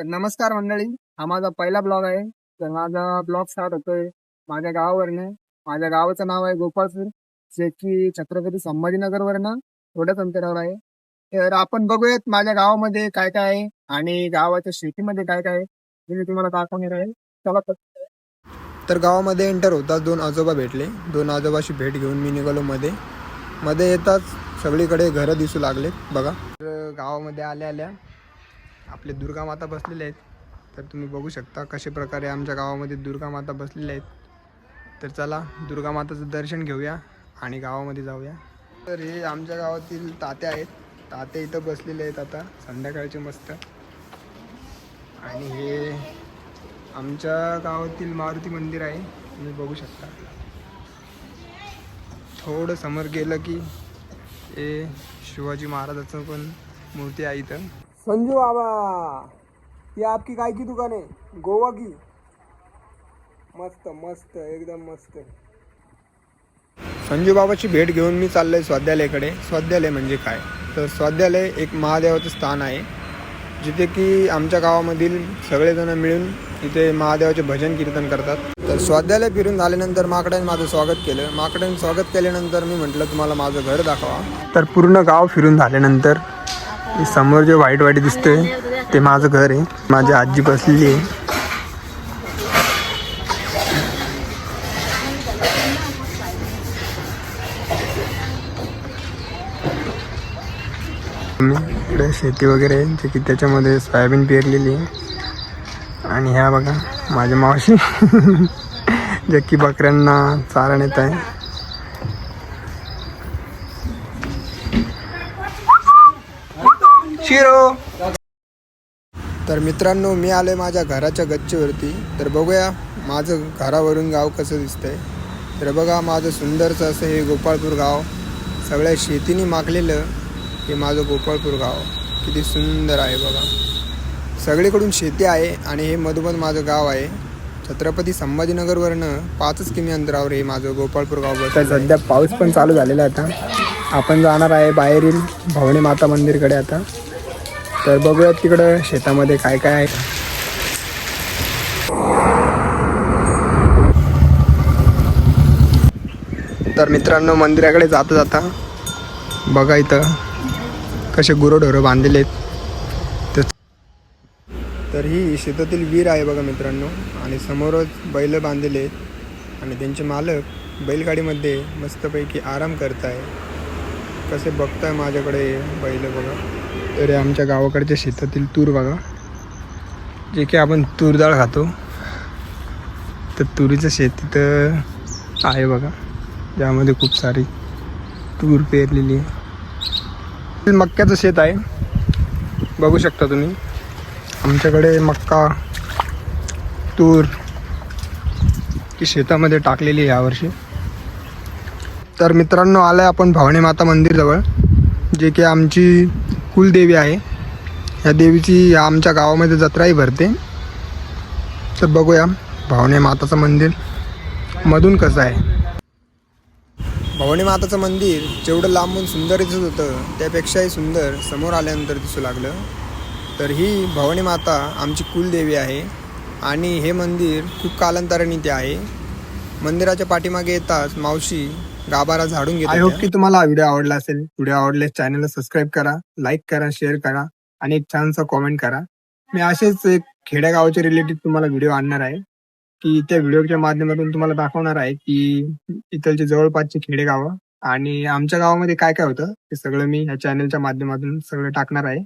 तर नमस्कार मंडळी. हा माझा पहिला ब्लॉग आहे. तर माझा ब्लॉग स्टार्ट होतोय माझ्या गावावरनं. माझ्या गावाचं नाव आहे गोपाळपूर. जे की छत्रपती संभाजीनगरवरनं थोड्याच अंतरावर आहे. तर आपण बघूयात माझ्या गावामध्ये काय काय आहे आणि गावाच्या शेतीमध्ये काय काय आहे. ते मी तुम्हाला दाखवणार आहे. चला तर. गावामध्ये एंटर होताच दोन आजोबा भेटले. दोन आजोबाशी भेट घेऊन मी निघालो मध्ये. मध्ये येताच सगळीकडे घरं दिसू लागलेत बघा. तर गावामध्ये आल्या आल्या आपले दुर्गा माता बसलेले आहेत. तर तुम्ही बघू शकता कशा प्रकारे आमच्या गावामध्ये दुर्गा माता बसलेल्या आहेत. तर चला दुर्गा माताचं दर्शन घेऊया आणि गावामध्ये जाऊया. तर हे आमच्या गावातील तात्या आहेत. तात्या इथं बसलेले आहेत आता संध्याकाळचे मस्त. आणि हे आमच्या गावातील मारुती मंदिर आहे. तुम्ही बघू शकता. थोडं समोर गेलं की हे शिवाजी महाराजाचं पण मूर्ती आहे इथं. संजू बाबा ये आपकी काय की दुकान आहे? गोवा की? मस्त मस्त एकदम मस्त. संजू बाबाची भेट घेऊन मी चाललोय स्वाध्यालयाकडे. स्वाध्यालय म्हणजे काय? तर स्वाध्यालय एक महादेवाचं स्थान आहे जिथे की आमच्या गावामधील सगळेजण मिळून इथे महादेवाचे भजन कीर्तन करतात. तर स्वाध्यालय फिरून झाल्यानंतर माकडाने माझं स्वागत केलं. माकडाने स्वागत केल्यानंतर मी म्हटलं तुम्हाला माझं घर दाखवा. तर पूर्ण गाव फिरून झाल्यानंतर समोर जे व्हाईट वाटी दिसतंय ते माझं घर आहे. माझी आजी बसलेली आहे. इकडे शेती वगैरे आहे जे की त्याच्यामध्ये सोयाबीन पेरलेली आहे. आणि ह्या बघा माझ्या मावशी जे की बकऱ्यांना चारा नेत आहे. शिरो. तर मित्रांनो मी आलोय माझ्या घराच्या गच्चीवरती. तर बघूया माझं घरावरून गाव कसं दिसतंय. तर बघा माझं सुंदरचं असं हे गोपाळपूर गाव. सगळ्या शेतीने माखलेलं हे माझं गोपाळपूर गाव. किती सुंदर आहे बघा. सगळीकडून शेती आहे आणि हे मधोमध माझं गाव आहे. छत्रपती संभाजीनगरवरनं पाचच किमी अंतरावर हे माझं गोपाळपूर गाव बसतं सध्या पाऊस पण चालू झालेला आहे आता. आपण जाणार आहे बाहेरील भवानी माता मंदिरकडे आता. तर बघूयात तिकडं शेतामध्ये काय काय आहे. तर मित्रांनो मंदिराकडे जाता जाता बघा इथं कसे गुरंढोरं बांधलेले आहेत. तर- ही शेतातील वीर आहे बघा मित्रांनो आणि समोरच बैल बांधलेले आहेत. आणि त्यांचे मालक बैलगाडीमध्ये मस्तपैकी आराम करताय. कसे बघताय माझ्याकडे बैल बघा. तर आमच्या गावाकडच्या शेतातील तूर बघा. जे की आपण तूर डाळ खातो. तर तुरीचं शेत तिथं आहे बघा. ज्यामध्ये खूप सारी तूर पेरलेली आहे. मक्क्याचं शेत आहे. बघू शकता तुम्ही. आमच्याकडे मक्का तूर ती शेतामध्ये टाकलेली आहे यावर्षी. तर मित्रांनो आलं आपण भवानी माता मंदिरजवळ जे की आमची कुलदेवी आहे. या देवीची आमच्या गावामध्ये जत्राही भरते. तर बघूया भवानी माताचं मंदिर मधून कसं आहे. भवानी माताचं मंदिर जेवढं लांबून सुंदर दिसत होतं त्यापेक्षाही सुंदर समोर आल्यानंतर दिसू लागलं. तर ही भवानी माता आमची कुलदेवी आहे आणि हे मंदिर खूप कालांतराने ते आहे. मंदिराच्या पाठीमागे येताच मावशी गाभारा झाडून घेते आय होप की तुम्हाला हा व्हिडिओ आवडला असेल. व्हिडिओ आवडल्यास चॅनलला सबस्क्राईब करा लाईक करा शेअर करा आणि एक छानसा कॉमेंट करा. मी असेच एक खेडेगावाच्या रिलेटेड तुम्हाला व्हिडिओ आणणार आहे. की त्या व्हिडिओच्या माध्यमातून तुम्हाला दाखवणार आहे की इथलचे जवळपासचे खेडेगावं आणि आमच्या गावामध्ये काय काय होतं ते सगळं मी ह्या चॅनलच्या माध्यमातून सगळं टाकणार आहे.